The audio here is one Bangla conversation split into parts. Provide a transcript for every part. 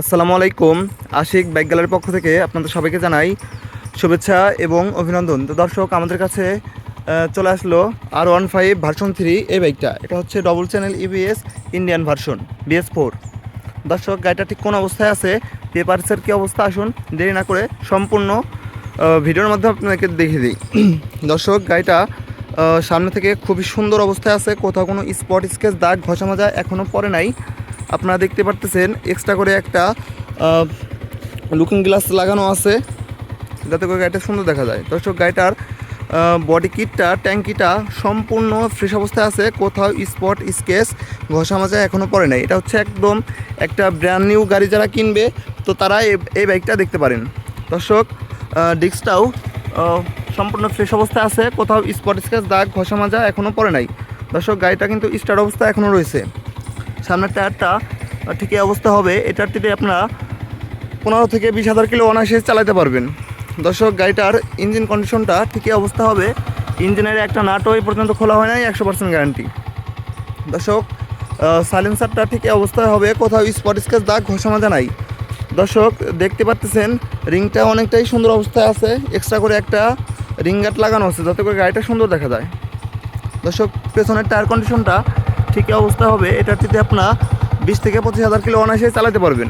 আসসালামু আলাইকুম। আশিক বাইক গ্যালারির পক্ষ থেকে আপনাদের সবাইকে জানাই শুভেচ্ছা এবং অভিনন্দন। তো দর্শক, আমাদের কাছে চলে আসলো আর ওয়ান ফাইভ ভার্সন থ্রি এই বাইকটা। এটা হচ্ছে double channel ABS Indian version BS four দর্শক, গাড়িটা ঠিক কোন অবস্থায় আছে? পেপারসের কী অবস্থা? আসুন দেরি না করে সম্পূর্ণ ভিডিওর মাধ্যমে আপনাকে দেখিয়ে দিই। দর্শক, গাড়িটা সামনে থেকে খুবই সুন্দর অবস্থায় আছে। কোথাও কোনো স্পট স্কেচ দাগ ঘষা মাজা এখনও পরে নাই। আপনারা দেখতে পারতেছেন এক্সট্রা করে একটা লুকিং গ্লাস লাগানো আছে। যাতে করে গাড়িটা সুন্দর দেখা যায়। দর্শক, গাড়িটার বডি কিটটা ট্যাঙ্কিটা সম্পূর্ণ ফ্রেশ অবস্থায় আছে। কোথাও স্পট স্কেচ ঘষা মাজা এখনও পরে নাই। এটা হচ্ছে একদম একটা ব্র্যান্ড নিউ গাড়ি যারা কিনবে, তো তারা এই- বাইকটা দেখতে পারেন। দর্শক ডিস্কটাও সম্পূর্ণ ফ্রেশ অবস্থায় আছে। কোথাও স্পট স্কেচ দাগ, ঘষা মাজা এখনও পরে নাই। দর্শক, গাড়িটা কিন্তু স্টার্ট অবস্থা এখনও রয়েছে। সামনের টায়ারটা ঠিক অবস্থা হবে। এটার থেকে আপনারা পনেরো থেকে বিশ হাজার কিলো অনায়াসে চালাতে পারবেন। দর্শক, গাড়িটার ইঞ্জিন কন্ডিশনটা ঠিকই অবস্থা হবে। ইঞ্জিনের একটা নাটও এই পর্যন্ত খোলা হয় নাই, একশো পার্সেন্ট গ্যারান্টি। দর্শক সাইলেন্সারটা ঠিক এই অবস্থায় হবে। কোথাও স্পট স্কেচ দাগ ঘষা মাজা নাই। দর্শক, দেখতে পাচ্ছেন রিংটা অনেকটাই সুন্দর অবস্থায় আছে। এক্সট্রা করে একটা রিং গার্ড লাগানো আছে, যাতে করে গাড়িটা সুন্দর দেখা যায়। দর্শক, পেছনের টায়ার কন্ডিশনটা ঠিকই অবস্থা হবে থেকে আপনার বিশ থেকে পঁচিশ হাজার কিলো অনায়াসে চালাতে পারবেন।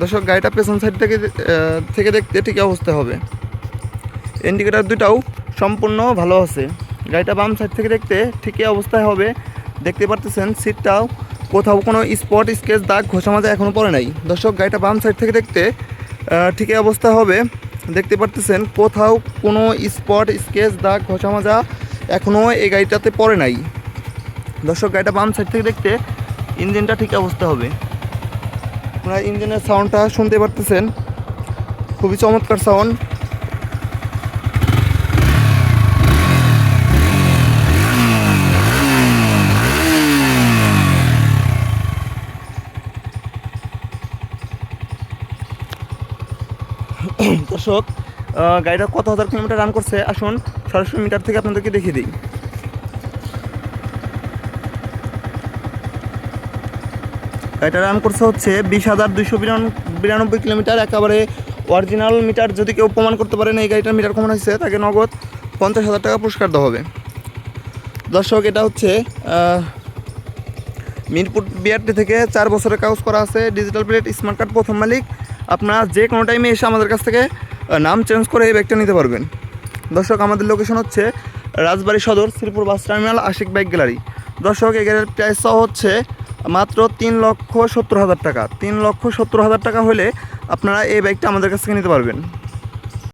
দর্শক, গাড়িটা পেছন সাইড থেকে থেকে দেখতে ঠিকই অবস্থা হবে। ইন্ডিকেটার দুটাও সম্পূর্ণ ভালো আছে। গাড়িটা বাম সাইড থেকে দেখতে ঠিকই অবস্থায় হবে। দেখতে পারতেছেন সিটটাও কোথাও কোনো স্পট স্কেচ দাগ, ঘষা মাজা এখনও পড়ে নাই। দর্শক, গাড়িটা বাম সাইড থেকে দেখতে ঠিকই অবস্থা হবে। দেখতে পারতেছেন, কোথাও কোনো স্পট স্কেচ দাগ, ঘষা মাজা এখনও এই গাড়িটাতে পড়ে নাই। দর্শক গাড়িটা বাম সাইড থেকে দেখতে ইঞ্জিনটা ঠিক অবস্থা হবে। আপনারা ইঞ্জিনের সাউন্ডটা শুনতে পারতেছেন। খুবই চমৎকার সাউন্ড দর্শক গাড়িটা কত হাজার কিলোমিটার রান করছে? আসুন, সরাসরি মিটার থেকে আপনাদেরকে দেখিয়ে দিই। এটা রান করছে হচ্ছে বিশ হাজার দুইশো বিরানব্বই কিলোমিটার, একেবারে অরিজিনাল মিটার যদি কেউ প্রমাণ করতে পারেন এই গাড়িটার মিটার কমন হয়েছে, তাকে নগদ পঞ্চাশ হাজার টাকা পুরস্কার দেওয়া হবে। দর্শক, এটা হচ্ছে মিরপুর বিআরটি থেকে চার বছরের কাগজ করা আছে ডিজিটাল প্লেট স্মার্ট কার্ড প্রথম মালিক। আপনারা যে কোনো টাইমে এসে আমাদের কাছ থেকে নাম চেঞ্জ করে এই ব্যাগটা নিতে পারবেন। দর্শক, আমাদের লোকেশন হচ্ছে Rajbari Sadar, Sreepur bus terminal, Ashik bike gallery দর্শক, এই গাড়ির প্রাইস হচ্ছে মাত্র তিন লক্ষ সত্তর হাজার টাকা। তিন লক্ষ সত্তর হাজার টাকা হলে আপনারা এই বাইকটা আমাদের কাছ থেকে নিতে পারবেন।